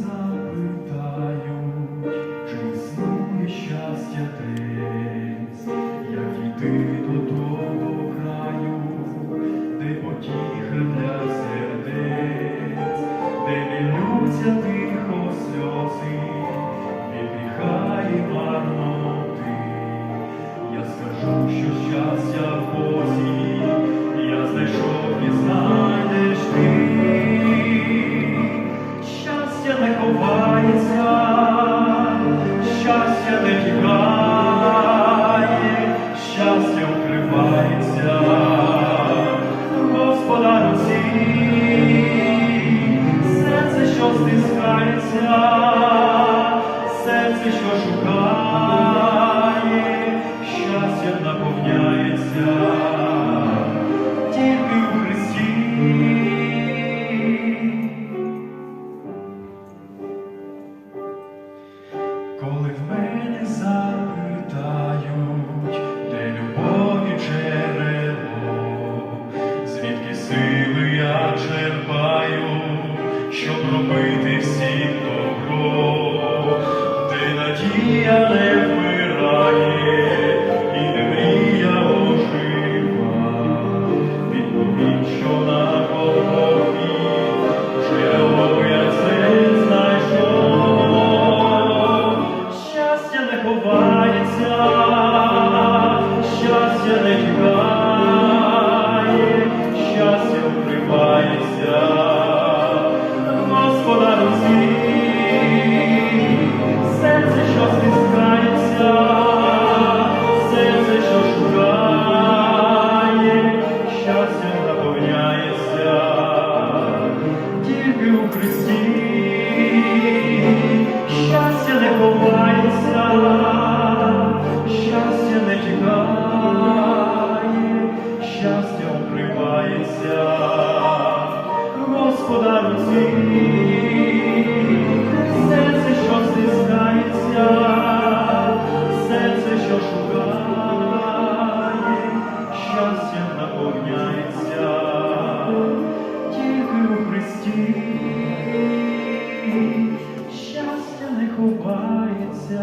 запитають, чи існує щастя десь, як йти до того краю, де потіха для сердець, де лілються тихо сльози, від гріха марноти. Я скажу, що щастя укривається, Господа серце, що стискається, серце, що шукає, щастя наповняється тільки у Христі. Коли в мене запитають, надія не вмирає, і не мрія ожива, відповідь, що на голові, джерело я це знайшов. Щастя не ховається, щастя не тікає, у Христі. Щастя не ховається, щастя не тікає, щастя укривається, Господа руці. Христі, щастя не ховається.